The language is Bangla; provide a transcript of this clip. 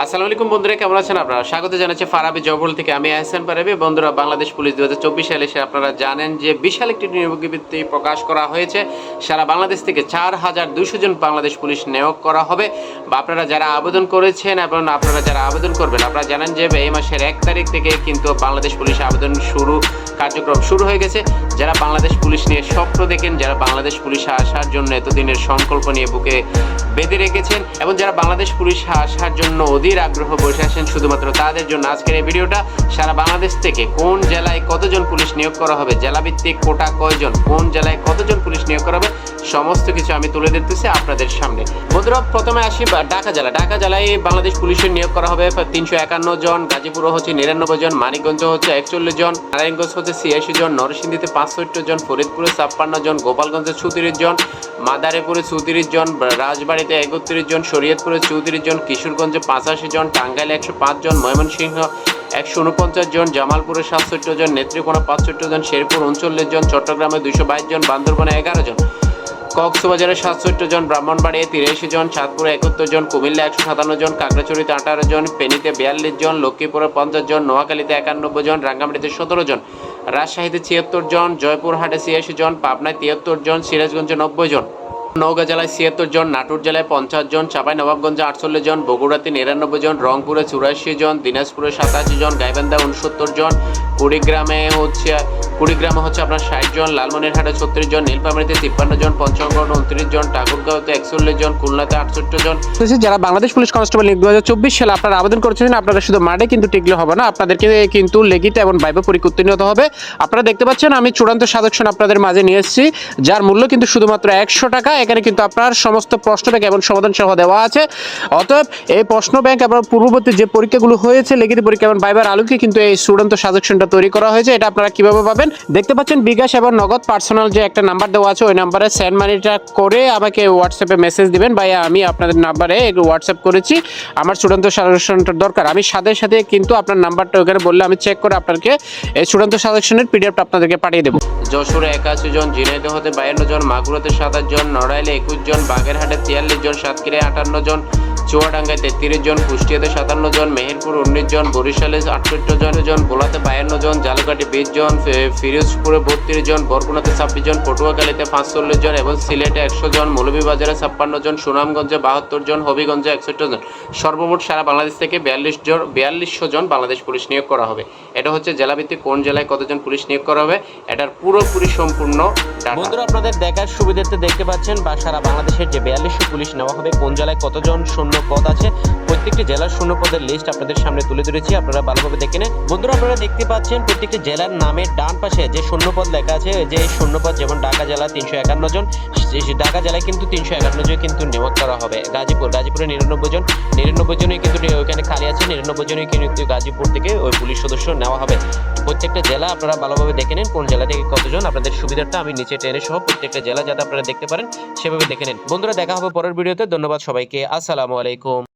আসসালামু আলাইকুম বন্ধুরা, কেমন আছেন আপনারা? স্বাগত জানাচ্ছি ফারাবি জবল থেকে। আমি আহসান পারাবি বন্ধুরা, বাংলাদেশ পুলিশ দু সালে এসে আপনারা জানেন যে বিশাল একটি নিয়োগ বিজ্ঞপ্তি প্রকাশ করা হয়েছে। সারা বাংলাদেশ থেকে চার হাজার দুশো জন বাংলাদেশ পুলিশ নিয়োগ করা হবে। বা আপনারা যারা আবেদন করেছেন এবং আপনারা যারা আবেদন করবেন, আপনারা জানেন যে এই মাসের এক তারিখ থেকে কিন্তু বাংলাদেশ পুলিশ আবেদন শুরু, কার্যক্রম শুরু হয়ে গেছে। যারা বাংলাদেশ পুলিশ নিয়ে স্বপ্ন দেখেন, যারা বাংলাদেশ পুলিশে আসার জন্য এতদিনের সংকল্প নিয়ে বুকে বেঁধে রেখেছেন এবং যারা বাংলাদেশ পুলিশ আসার জন্য অধীর আগ্রহ বসে আসেন শুধুমাত্র তাদের জন্য আজকের এই ভিডিওটা, সারা বাংলাদেশ থেকে কোন জেলায় কতজন পুলিশ নিয়োগ করা হবে, জেলাভিত্তিক কোটা কয়জন, কোন জেলায় কতজন পুলিশ নিয়োগ করা হবে সমস্ত কিছু আমি তুলে দিতেছি আপনাদের সামনে। বন্ধুরা, প্রথমে আসি ঢাকা জেলা। ঢাকা জেলায় বাংলাদেশ পুলিশের নিয়োগ করা হবে তিনশো একান্ন জন, গাজীপুর হচ্ছে নিরানব্বই জন, মানিকগঞ্জ হচ্ছে একচল্লিশ জন, নারায়ণগঞ্জ হচ্ছে ছিয়াশি জন, নরসিংদীতে পাঁচষট্টি জন, ফরিদপুরে ছাপ্পান্ন জন, গোপালগঞ্জে চৌত্রিশ জন, মাদারীপুরে চৌত্রিশ জন রাজবাড়িতে একত্রিশ জন, শরীয়তপুরে চৌত্রিশ জন, কিশোরগঞ্জে পঁচাশি জন, টাঙ্গাইলে একশো পাঁচ জন, ময়মনসিংহ একশো উনপঞ্চাশ জন, জামালপুরে সাতষট্টি জন, নেত্রীকোনা পাঁচষট্টি জন, শেরপুর উনচল্লিশ জন, চট্টগ্রামে দুইশো বাইশ জন, বান্দরবনে এগারো জন। কক্সবাজারে সাতষট্টি জন ব্রাহ্মণবাড়িয়ে তিরাশি জন, চাঁদপুরে একাত্তর জন, কুমিল্লা একশো সাতান্ন জন, কাকড়াচুরিতে আঠারো জন, ফেনীতে বিয়াল্লিশ জন, লক্ষ্মীপুরে পঞ্চাশ জন, নোয়াখালীতে একানব্বই জন, রাঙ্গামাটিতে সতেরো জন, রাজশাহীতে ছিয়াত্তর জন, জয়পুরহাটে ছিয়াশি জন, পাবনায় তিয়াত্তর জন, সিরাজগঞ্জে নব্বই জন, নওগাঁ জেলায় ছিয়াত্তর জন, নাটোর জেলায় পঞ্চাশ জন, চাপাই নবাবগঞ্জে আটচল্লিশ জন, বগুড়াতে নিরানব্বই জন, রংপুরে চুরাশি জন, দিনাজপুরে সাতাশি জন, গাইবান্ধা উনসত্তর জন, কুড়িগ্রামে হচ্ছে কুড়িগ্রামে হচ্ছে আপনার ষাট জন, লালমনিরহাটে ছত্রিশ জন, নীলফামারীতে তিপ্পান্ন জন পঞ্চগড় উনত্রিশ জন, ঠাকুরগাঁওতে একচল্লিশ জন, খুলনাতে আটষট্টি জন। যারা বাংলাদেশ পুলিশ কনস্টেবল দু হাজার চব্বিশ সালে আপনারা আবেদন করেছেন, আপনারা শুধু মাঠে কিন্তু টিকলে হবে না, আপনাদেরকে কিন্তু লেগিতে এবং বাইবে পরীক্ষা উত্তীর্ণ হবে। আপনারা দেখতে পাচ্ছেন, আমি চূড়ান্ত সাজেকশন আপনাদের মাঝে নিয়ে এসেছি, যার মূল্য কিন্তু শুধুমাত্র একশো টাকা, এখানে কিন্তু আপনার সমস্ত প্রশ্ন ব্যাংক এবং সমাধান সহ দেওয়া আছে। অতএব এই প্রশ্ন ব্যাংক এবং পূর্ববর্তী যে পরীক্ষাগুলো হয়েছে লেগিতে পরীক্ষা এবং বাইবার আলোকে কিন্তু এই চূড়ান্ত সাজেকশনটা তৈরি করা হয়েছে, এটা আপনারা কীভাবে পাবেন? দেখতে পাচ্ছেন বিকাশ এবং নগদ পার্সোনাল যে একটা নাম্বার দেওয়া আছে, ওই নাম্বারে সেন্ড মানিটা করে আমাকে হোয়াটসঅ্যাপে মেসেজ দিবেন। ভাই আমি আপনাদের নাম্বারে হোয়াটসঅ্যাপ করেছি। আমার চূড়ান্ত সাজেশনটার দরকার। আমি সাথে সাথে কিন্তু আপনার নাম্বারটা ওখানে বললে আমি চেক করে আপনাকে এই চূড়ান্ত সাজেশনের পিডিএফটা আপনাদেরকে পাঠিয়ে দেবো। যশোরে একাশি জন ঝিনাইদহতে বায়ান্ন জন, মাগুরাতে সাতাশ জন, নড়াইলে একুশ জন, বাগেরহাটে তিয়াল্লিশ জন, সাতক্ষীরায় আটান্ন জন চুয়াডাঙ্গায় তেত্রিশ জন, কুষ্টিয়াতে সাতান্ন জন, মেহেরপুর উনিশ জন, বরিশালে আটষট্টি জন জন, ভোলাতে বায়ান্ন জন, জালুকাটি বিশ জন ফিরোজপুরে বত্রিশ জন, বরগুনাতে ছাব্বিশ জন, পটুয়াখালীতে পাঁচচল্লিশ জন এবং সিলেটে একশো জন, মৌলভীবাজারে ছাপ্পান্ন জন, সুনামগঞ্জে বাহাত্তর জন, হবিগঞ্জে একষট্টি জন সর্বমোট সারা বাংলাদেশ থেকে বিয়াল্লিশ জন, বিয়াল্লিশশো জন বাংলাদেশ পুলিশ নিয়োগ করা হবে এটা হচ্ছে জেলাভিত্তিক কোন জেলায় কতজন পুলিশ নিয়োগ করা হবে, এটার পুরোপুরি সম্পূর্ণ। বন্ধুরা, আপনাদের দেখার সুবিধাতে দেখতে পাচ্ছেন বা সারা বাংলাদেশের যে বিয়াল্লিশশো পুলিশ নেওয়া হবে, কোন জেলায় কতজন শূন্য পদ আছে। প্রত্যেকটি জেলার শূন্য পদের লিস্ট আপনাদের সামনে তুলে ধরেছি, আপনারা ভালোভাবে দেখে নেন। বন্ধুরা, আপনারা দেখতে পাচ্ছেন প্রত্যেকটি জেলার নামের ডান পাশে যে শূন্য পদ লেখা আছে, যে শূন্য পদ যেমন ঢাকা জেলা তিনশো একান্ন জন ঢাকা জেলায় কিন্তু তিনশো একান্ন জন কিন্তু নিয়োগ করা হবে। গাজীপুর, গাজীপুরে নিরানব্বই জন, নিরানব্বই জনই কিন্তু ওইখানে খালি আছে, নিরানব্বই জনই কিন্তু গাজীপুর থেকে ওই পুলিশ সদস্য নেওয়া হবে। প্রত্যেকটা জেলা আপনারা ভালোভাবে দেখে নেন, কোন জেলা থেকে কতজন, আপনাদের সুবিধাটা আমি নিচে টেনে সহ প্রত্যেকটা জেলা যাতে আপনারা দেখতে পারেন, সেভাবে দেখে নেন। বন্ধুরা, দেখা হবে পরের ভিডিওতে, ধন্যবাদ সবাইকে, আসসালামু আলাইকুম। अल्लाम